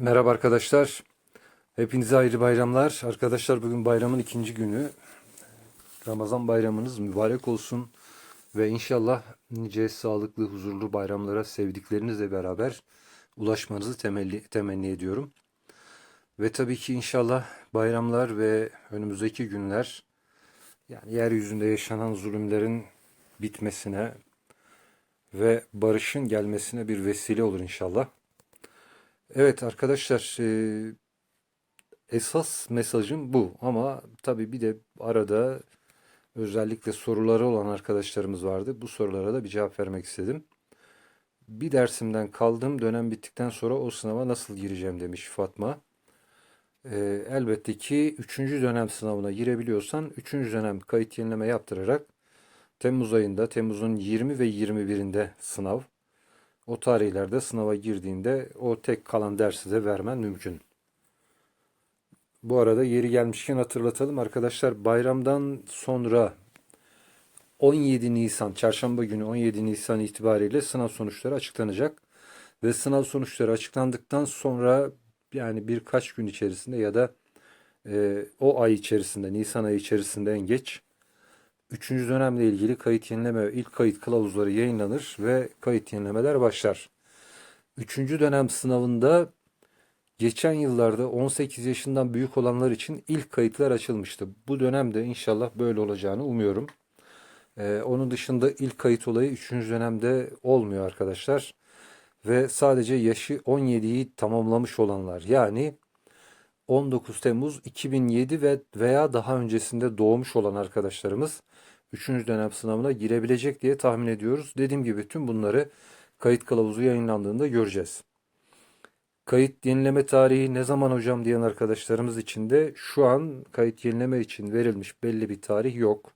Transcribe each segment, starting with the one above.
Merhaba arkadaşlar. Hepinize hayırlı bayramlar. Arkadaşlar bugün bayramın ikinci günü. Ramazan bayramınız mübarek olsun. Ve inşallah nice sağlıklı, huzurlu bayramlara sevdiklerinizle beraber ulaşmanızı temelli, temenni ediyorum. Ve tabii ki inşallah bayramlar ve önümüzdeki günler yani yeryüzünde yaşanan zulümlerin bitmesine ve barışın gelmesine bir vesile olur inşallah. Evet arkadaşlar e, esas mesajım bu ama tabii bir de arada özellikle soruları olan arkadaşlarımız vardı. Bu sorulara da bir cevap vermek istedim. Bir dersimden kaldım dönem bittikten sonra o sınava nasıl gireceğim demiş Fatma. E, elbette ki 3. dönem sınavına girebiliyorsan 3. dönem kayıt yenileme yaptırarak Temmuz ayında Temmuz'un 20 ve 21'inde sınav. O tarihlerde sınava girdiğinde o tek kalan dersi de vermen mümkün. Bu arada yeri gelmişken hatırlatalım arkadaşlar bayramdan sonra 17 Nisan çarşamba günü 17 Nisan itibariyle sınav sonuçları açıklanacak. Ve sınav sonuçları açıklandıktan sonra yani birkaç gün içerisinde ya da e, o ay içerisinde Nisan ayı içerisinde en geç Üçüncü dönemle ilgili kayıt yenileme ilk kayıt kılavuzları yayınlanır ve kayıt yenilemeler başlar. Üçüncü dönem sınavında geçen yıllarda 18 yaşından büyük olanlar için ilk kayıtlar açılmıştı. Bu dönemde inşallah böyle olacağını umuyorum. Ee, onun dışında ilk kayıt olayı 3. dönemde olmuyor arkadaşlar. Ve sadece yaşı 17'yi tamamlamış olanlar yani 19 Temmuz 2007 ve veya daha öncesinde doğmuş olan arkadaşlarımız 3. dönem sınavına girebilecek diye tahmin ediyoruz. Dediğim gibi tüm bunları kayıt kılavuzu yayınlandığında göreceğiz. Kayıt yenileme tarihi ne zaman hocam diyen arkadaşlarımız için de şu an kayıt yenileme için verilmiş belli bir tarih yok.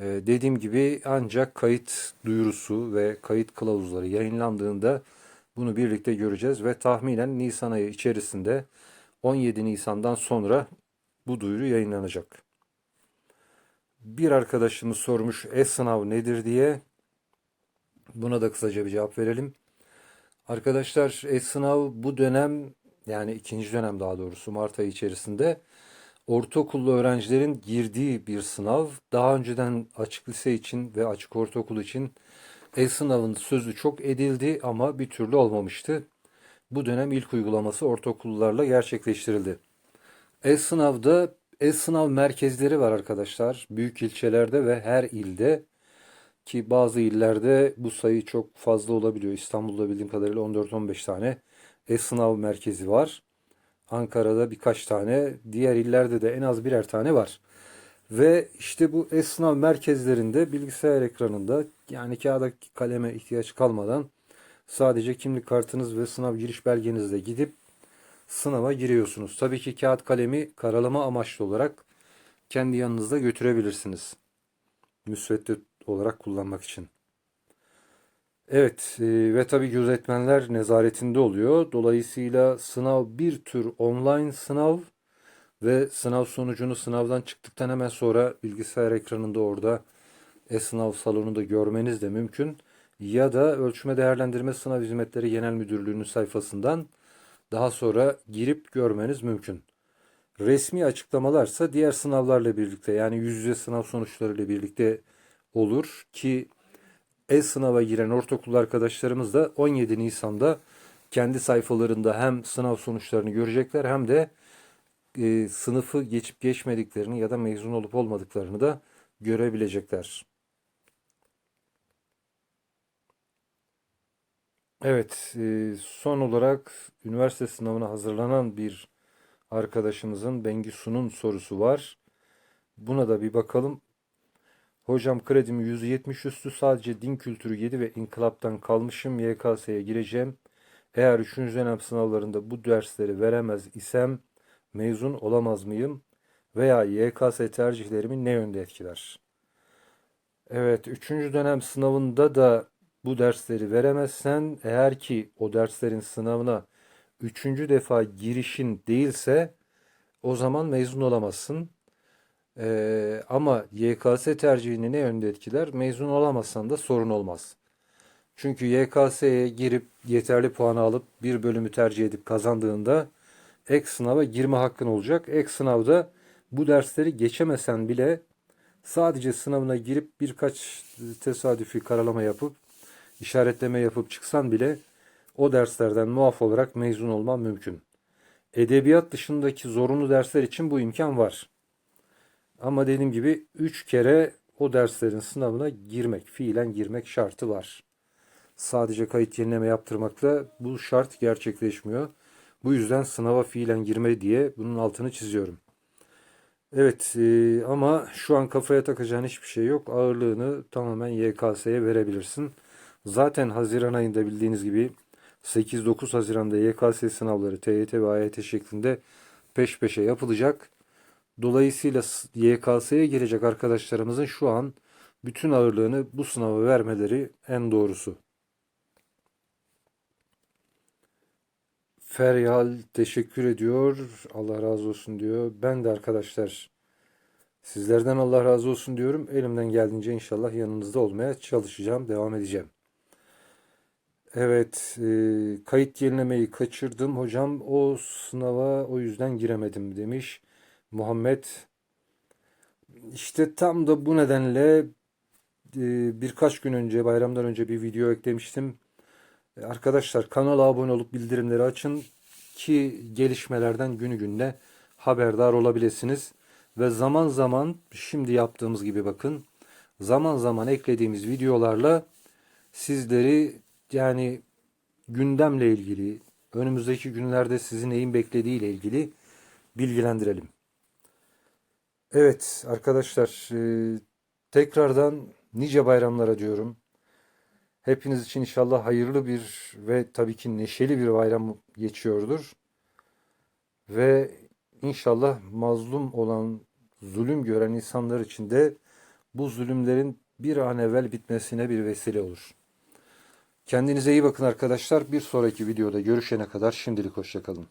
Ee, dediğim gibi ancak kayıt duyurusu ve kayıt kılavuzları yayınlandığında bunu birlikte göreceğiz ve tahminen Nisan ayı içerisinde 17 Nisan'dan sonra bu duyuru yayınlanacak. Bir arkadaşımız sormuş e-sınav nedir diye. Buna da kısaca bir cevap verelim. Arkadaşlar e-sınav bu dönem yani ikinci dönem daha doğrusu Mart ayı içerisinde ortaokullu öğrencilerin girdiği bir sınav. Daha önceden açık lise için ve açık ortaokul için e-sınavın sözü çok edildi ama bir türlü olmamıştı. Bu dönem ilk uygulaması ortaokullularla gerçekleştirildi. E-sınavda e-sınav merkezleri var arkadaşlar. Büyük ilçelerde ve her ilde ki bazı illerde bu sayı çok fazla olabiliyor. İstanbul'da bildiğim kadarıyla 14-15 tane e-sınav merkezi var. Ankara'da birkaç tane, diğer illerde de en az birer tane var. Ve işte bu e-sınav merkezlerinde bilgisayar ekranında yani kağıda kaleme ihtiyaç kalmadan sadece kimlik kartınız ve sınav giriş belgenizle gidip sınava giriyorsunuz. Tabii ki kağıt kalemi karalama amaçlı olarak kendi yanınızda götürebilirsiniz. Müsvedde olarak kullanmak için. Evet e, ve tabii gözetmenler nezaretinde oluyor. Dolayısıyla sınav bir tür online sınav ve sınav sonucunu sınavdan çıktıktan hemen sonra bilgisayar ekranında orada e-sınav salonunda görmeniz de mümkün. Ya da Ölçme Değerlendirme Sınav Hizmetleri Genel Müdürlüğü'nün sayfasından daha sonra girip görmeniz mümkün. Resmi açıklamalarsa diğer sınavlarla birlikte yani yüz yüze sınav sonuçlarıyla birlikte olur ki e-sınava giren ortaokul arkadaşlarımız da 17 Nisan'da kendi sayfalarında hem sınav sonuçlarını görecekler hem de e, sınıfı geçip geçmediklerini ya da mezun olup olmadıklarını da görebilecekler. Evet, e, son olarak üniversite sınavına hazırlanan bir arkadaşımızın Bengisu'nun sorusu var. Buna da bir bakalım. Hocam kredim 170 üstü sadece din kültürü 7 ve inkılaptan kalmışım. YKS'ye gireceğim. Eğer 3. dönem sınavlarında bu dersleri veremez isem mezun olamaz mıyım? Veya YKS tercihlerimi ne yönde etkiler? Evet, 3. dönem sınavında da bu dersleri veremezsen eğer ki o derslerin sınavına üçüncü defa girişin değilse o zaman mezun olamazsın. Ee, ama YKS tercihini ne yönde etkiler? Mezun olamazsan da sorun olmaz. Çünkü YKS'ye girip yeterli puanı alıp bir bölümü tercih edip kazandığında ek sınava girme hakkın olacak. Ek sınavda bu dersleri geçemesen bile sadece sınavına girip birkaç tesadüfi karalama yapıp işaretleme yapıp çıksan bile o derslerden muaf olarak mezun olman mümkün. Edebiyat dışındaki zorunlu dersler için bu imkan var. Ama dediğim gibi 3 kere o derslerin sınavına girmek, fiilen girmek şartı var. Sadece kayıt yenileme yaptırmakla bu şart gerçekleşmiyor. Bu yüzden sınava fiilen girme diye bunun altını çiziyorum. Evet e, ama şu an kafaya takacağın hiçbir şey yok. Ağırlığını tamamen YKS'ye verebilirsin. Zaten Haziran ayında bildiğiniz gibi 8-9 Haziran'da YKS sınavları TYT ve AYT şeklinde peş peşe yapılacak. Dolayısıyla YKS'ye girecek arkadaşlarımızın şu an bütün ağırlığını bu sınava vermeleri en doğrusu. Feryal teşekkür ediyor. Allah razı olsun diyor. Ben de arkadaşlar sizlerden Allah razı olsun diyorum. Elimden geldiğince inşallah yanınızda olmaya çalışacağım. Devam edeceğim. Evet, e, kayıt yenilemeyi kaçırdım hocam. O sınava o yüzden giremedim demiş Muhammed. İşte tam da bu nedenle e, birkaç gün önce bayramdan önce bir video eklemiştim. E, Arkadaşlar kanala abone olup bildirimleri açın ki gelişmelerden günü gününe haberdar olabilirsiniz. Ve zaman zaman şimdi yaptığımız gibi bakın zaman zaman eklediğimiz videolarla sizleri yani gündemle ilgili önümüzdeki günlerde sizi neyin beklediği ilgili bilgilendirelim. Evet arkadaşlar e, tekrardan nice bayramlara diyorum. Hepiniz için inşallah hayırlı bir ve tabii ki neşeli bir bayram geçiyordur. Ve inşallah mazlum olan, zulüm gören insanlar için de bu zulümlerin bir an evvel bitmesine bir vesile olur. Kendinize iyi bakın arkadaşlar. Bir sonraki videoda görüşene kadar şimdilik hoşçakalın.